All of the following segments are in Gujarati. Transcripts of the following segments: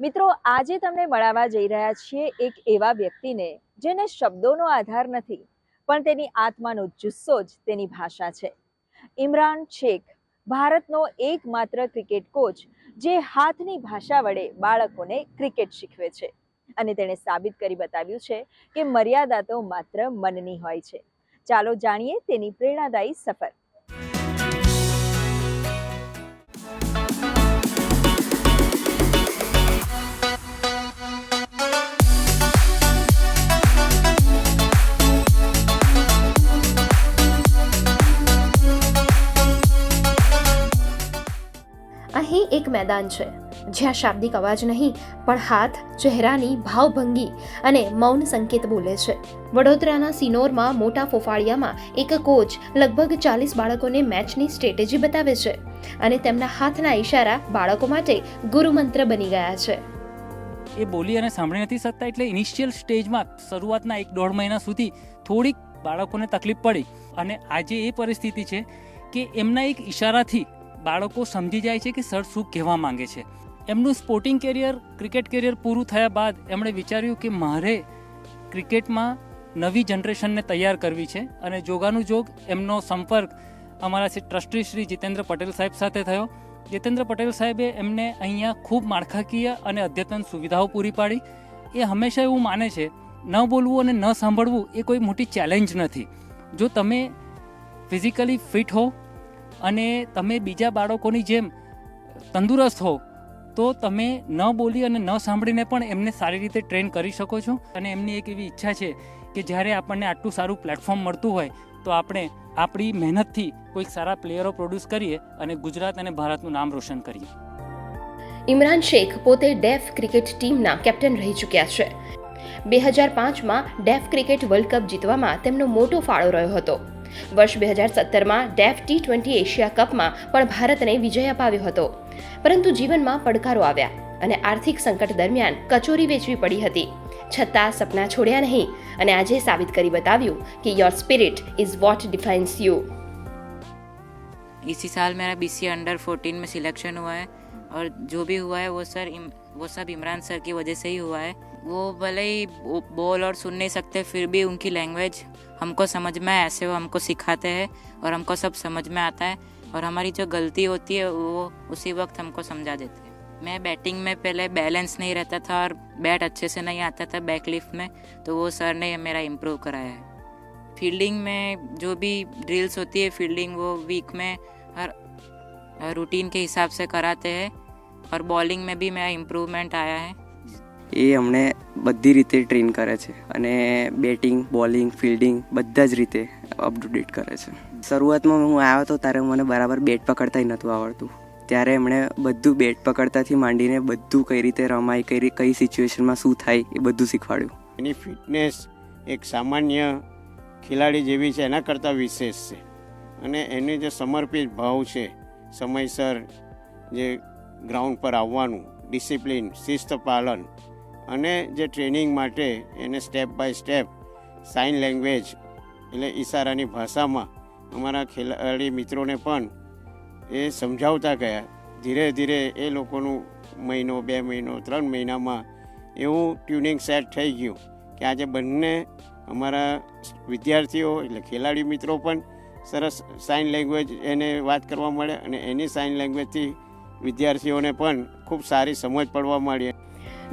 મિત્રો, આજે તમને મળાવવા જઈ રહ્યા છીએ એક એવા વ્યક્તિને જેને શબ્દોનો આધાર નથી, પણ તેની આત્માનો જુસ્સો જ તેની ભાષા છે. ઇમરાન શેખ, ભારતનો એકમાત્ર ક્રિકેટ કોચ, જે હાથની ભાષા વડે બાળકોને ક્રિકેટ શીખવે છે. અને તેણે સાબિત કરી બતાવ્યું છે કે મર્યાદા તો માત્ર મનની હોય છે. ચાલો જાણીએ તેની પ્રેરણાદાયી સફર. અહીં એક મેદાન છે. જ્યાં શાબ્દિક અવાજ નહીં, પણ હાથ, ચહેરાની ભાવભંગી અને મૌન સંકેત બોલે છે. વડોદરાના સિનોરમાં મોટા ફોફાળિયામાં એક કોચ લગભગ ચાલીસ બાળકોને મેચની સ્ટ્રેટેજી બતાવે છે અને તેમના હાથના ઈશારા બાળકો માટે ગુરુમંત્ર બની ગયા છે. એ બોલી અને સાંભળી નથી શકતા એટલે ઇનિશિયલ સ્ટેજમાં શરૂઆતના એક દોઢ મહિના સુધી થોડીક બાળકોને તકલીફ પડી. અને આજે એ પરિસ્થિતિ છે કે એમના એક ઈશારાથી બાળકો સમજી જાય છે કે સર શું કહેવા માંગે છે. એમનું સ્પોર્ટિંગ કેરિયર ક્રિકેટ કેરિયર પૂરું થયા બાદ એમણે વિચાર્યું કે મારે ક્રિકેટમાં નવી જનરેશનને તૈયાર કરવી છે અને જોગાનું જોગ એમનો સંપર્ક અમારા શ્રી ટ્રસ્ટી શ્રી જીતેન્દ્ર પટેલ સાહેબ સાથે થયો. જીતેન્દ્ર પટેલ સાહેબે એમને અહીંયા ખૂબ માળખાકીય અને અદ્યતન સુવિધાઓ પૂરી પાડી. એ હંમેશા એવું માને છે, ન બોલવું અને ન સાંભળવું એ કોઈ મોટી ચેલેન્જ નથી. જો તમે ફિઝિકલી ફિટ હો અને તમે બીજા બાળકોની જેમ તંદુરસ્ત હો તો તમે ન બોલી અને ન સાંભળીને પણ એમને સારી રીતે ટ્રેન કરી શકો છો. અને એમની એક એવી ઈચ્છા છે કે જ્યારે આપણને આટલું સારું પ્લેટફોર્મ મળતું હોય, તો આપણે આપણી મહેનતથી કોઈક સારા પ્લેયરો પ્રોડ્યુસ કરીએ અને ગુજરાત અને ભારતનું નામ રોશન કરીએ. ઇમરાન શેખ પોતે ડેફ ક્રિકેટ ટીમના કેપ્ટન રહી ચૂક્યા છે. બે હજાર પાંચમાં ડેફ ક્રિકેટ વર્લ્ડ કપ જીતવામાં તેમનો મોટો ફાળો રહ્યો હતો. વર્ષ બે હજાર સત્તરમાં ડેફ ટી ટ્વેન્ટી એશિયા કપમાં પણ ભારતને વિજય અપાવ્યો હતો પરંતુ જીવનમાં પડકારો આવ્યા અને આર્થિક સંકટ દરમિયાન કચોરી વેચવી પડી હતી છતાં સપના છોડ્યા નહીં અને આજે સાબિત કરી બતાવ્યું કે your spirit is what defines you इसी साल मेरा बी सी अंडर फोर्टीन में सिलेक्शन हुआ है और जो भी हुआ है, वो सर वो सब इमरान सर की वजह से ही हुआ है। वो भले ही बोल और सुन नहीं सकते, फिर भी उनकी लैंग्वेज हमको समझ में आए, ऐसे वो हमको सिखाते हैं और हमको सब समझ में आता है और हमारी जो गलती होती है, वो उसी वक्त हमको समझा देते हैं। मैं बैटिंग में पहले बैलेंस नहीं रहता था और बैट अच्छे से नहीं आता था बैक लिफ्ट में तो वो सर ने मेरा इम्प्रूव कराया है। फील्डिंग में जो भी ड्रिल्स होती है फील्डिंग वो वीक में हर रूटीन के हिसाब से कराते हैं और बॉलिंग में भी मेरा इम्प्रूवमेंट आया है એ અમને બધી રીતે ટ્રેન કરે છે અને બેટિંગ બોલિંગ ફિલ્ડિંગ બધા જ રીતે અપ ટુ ડેટ કરે છે શરૂઆતમાં હું આવ્યો હતો ત્યારે મને બરાબર બેટ પકડતા નહોતું આવડતું ત્યારે એમણે બધું બેટ પકડતાથી માંડીને બધું કઈ રીતે રમાય કઈ રી- કઈ સિચ્યુએશનમાં શું થાય એ બધું શીખવાડ્યું એની ફિટનેસ એક સામાન્ય ખેલાડી જેવી છે એના કરતાં વિશેષ છે અને એની જે સમર્પિત ભાવ છે સમયસર જે ગ્રાઉન્ડ પર આવવાનું ડિસિપ્લિન શિસ્ત પાલન અને જે ટ્રેનિંગ માટે એને step by step sign language એટલે ઈશારાની ભાષામાં અમારા ખેલાડી મિત્રોને પણ એ સમજાવતા ગયા. ધીરે ધીરે એ લોકોનું મહિનો, બે મહિનો, ત્રણ મહિનામાં એવું ટ્યુનિંગ સેટ થઈ ગયું કે આજે બંને અમારા વિદ્યાર્થીઓ એટલે ખેલાડી મિત્રો પણ સરસ સાઇન લેંગ્વેજ એને વાત કરવા મળે અને એની સાઇન લેંગ્વેજથી વિદ્યાર્થીઓને પણ ખૂબ સારી સમજ પડવા મળી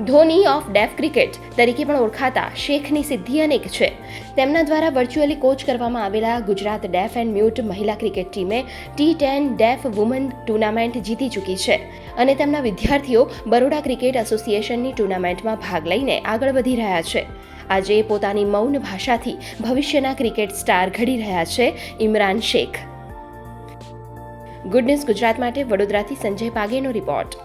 ધોની ઓફ ડેફ ક્રિકેટ તરીકે પણ ઓળખાતા શેખની સિદ્ધિ અનેક છે. તેમના દ્વારા વર્ચ્યુઅલી કોચ કરવામાં આવેલા ગુજરાત ડેફ એન્ડ મ્યુટ મહિલા ક્રિકેટ ટીમે T ten deaf woman tournament જીતી ચૂકી છે અને તેમના વિદ્યાર્થીઓ બરોડા ક્રિકેટ એસોસિએશનની ટુર્નામેન્ટમાં ભાગ લઈને આગળ વધી રહ્યા છે. આજે પોતાની મૌન ભાષાથી ભવિષ્યના ક્રિકેટ સ્ટાર ઘડી રહ્યા છે ઇમરાન શેખ. ગુડ ન્યૂઝ ગુજરાત માટે વડોદરાથી સંજય પાગેનો રિપોર્ટ